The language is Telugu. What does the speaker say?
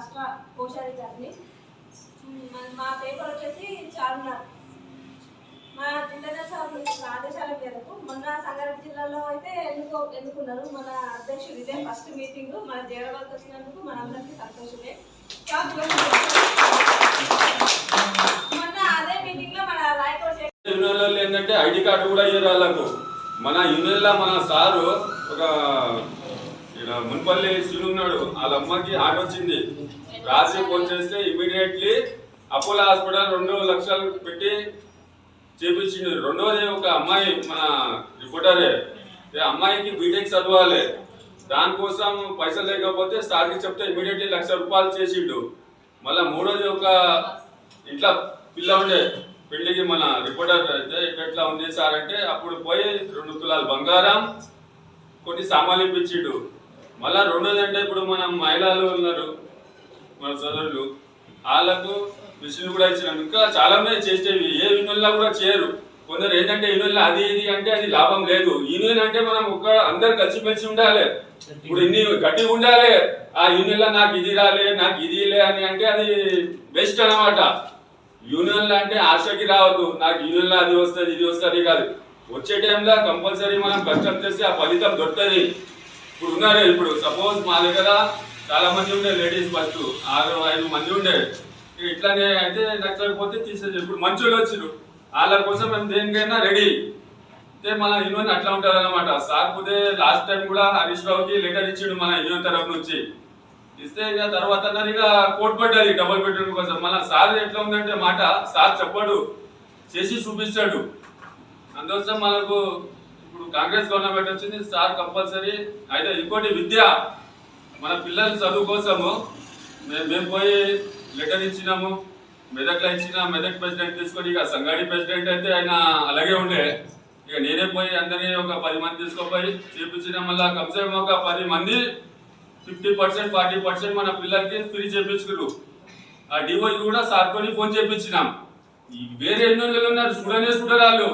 రాష్ట్ర కోశాధికారిని మా పేపర్ వచ్చేసి చార్మినార్. మా జిల్లా సార్ ఆదేశాల మేరకు మొన్న సంగారెడ్డి జిల్లాలో అయితే ఎన్నుకో ఎన్నుకున్నారు. మన అధ్యక్షుడు ఇదే ఫస్ట్ మీటింగ్. మన జగడవలకి వచ్చినందుకు మనందరికీ సంతోషమే. మొన్న అదే మీటింగ్లో మన రాయకోట ఏంటంటే ఐడి కార్డు కూడా ఇయ్యరు మన ఇన్నెల్లా మన సారు ఒక మున్పల్లి శివుడు ఉన్నాడు. వాళ్ళ అమ్మకి ఆట వచ్చింది. రాత్రి ఫోన్ చేస్తే ఇమీడియట్లీ అపోలో హాస్పిటల్ రెండు లక్షలు పెట్టి చేపించింది రెండోది ఒక అమ్మాయి మన రిపోర్టరే అమ్మాయికి బీటెక్ చదవాలి. దానికోసం పైసలు లేకపోతే సార్కి చెప్తే ఇమీడియట్లీ లక్ష రూపాయలు చేసిండు. మళ్ళా మూడోది ఒక ఇంట్లో పిల్ల ఉండే. పెళ్ళికి మన రిపోర్టర్ అయితే ఎట్లా ఉంది సార్ అంటే అప్పుడు పోయి రెండు తులాలు బంగారం కొన్ని సామాన్లు ఇప్పించిండు. మళ్ళా రెండోది అంటే ఇప్పుడు మన మహిళలు ఉన్నారు మన సోదరులు. వాళ్ళకు మిషన్ కూడా ఇచ్చినాం ఇంకా చాలా మంది చేసేవి ఏ యూనియన్లో కూడా చేయరు. కొందరు ఏంటంటే యూనియన్లో అది ఇది అంటే అది లాభం లేదు. యూనియన్ అంటే మనం ఒక అందరు కలిసిమెలిసి ఉండాలి. ఇప్పుడు ఇన్ని గట్టి ఉండాలి. ఆ యూనియన్లో నాకు ఇది రాలే నాకు ఇది లే అని అంటే అది బెస్ట్ అన్నమాట. యూనియన్లో అంటే ఆశకి రావద్దు. నాకు యూనియన్లో అది వస్తుంది ఇది వస్తుంది కాదు. వచ్చే టైంలో కంపల్సరీ మనం కష్టం చేస్తే ఆ ఫలితం దొరుకుతుంది. ఇప్పుడు ఉన్నారు ఇప్పుడు సపోజ్ మా దగ్గర చాలా మంది ఉండే లేడీస్ ఫస్ట్ ఆరు ఐదు మంది ఉండే. ఇట్లానే అయితే నచ్చకపోతే తీసేది ఇప్పుడు మంచోళ్ళు వచ్చిరు వాళ్ళ కోసం మేము దేనికైనా రెడీ అంటే మన యూనియన్ అట్లా ఉంటుంది అనమాట సార్ పోతే లాస్ట్ టైం కూడా హరీష్ రావుకి లెటర్ ఇచ్చిండు మన యూనియన్ తరఫు నుంచి. ఇస్తే ఇక తర్వాత అన్నారు ఇక కోట్ పడ్డారు డబుల్ బెడ్రూమ్ కోసం. మన సార్ ఎట్లా ఉందంటే మాట సార్ చెప్పడు. చేసి చూపిస్తాడు. అందుకోసం మనకు. ఇప్పుడు కాంగ్రెస్ గవర్నమెంట్ వచ్చింది సార్ కంపల్సరీ. అయితే ఇంకోటి విద్య. మన పిల్లల చదువు కోసము మేము మేము పోయి లెటర్ ఇచ్చినాము. మెదక్లో ఇచ్చిన మెదక్ ప్రెసిడెంట్ తీసుకొని ఇక సంగాడి ప్రెసిడెంట్ అయితే ఆయన అలాగే ఉండే. ఇక నేనే పోయి అందరినీ ఒక పది మంది తీసుకుపోయి చేపించిన మళ్ళీ కమ్సే ఒక పది మంది ఫిఫ్టీ పర్సెంట్ ఫార్టీ పర్సెంట్ మన పిల్లలకి ఫ్రీ చేపించుకురు ఆ డివోకి కూడా సార్కొని ఫోన్ చేపించినాం. వేరే ఎన్నో ఉన్నారు చూడనే చూడరాళ్ళు.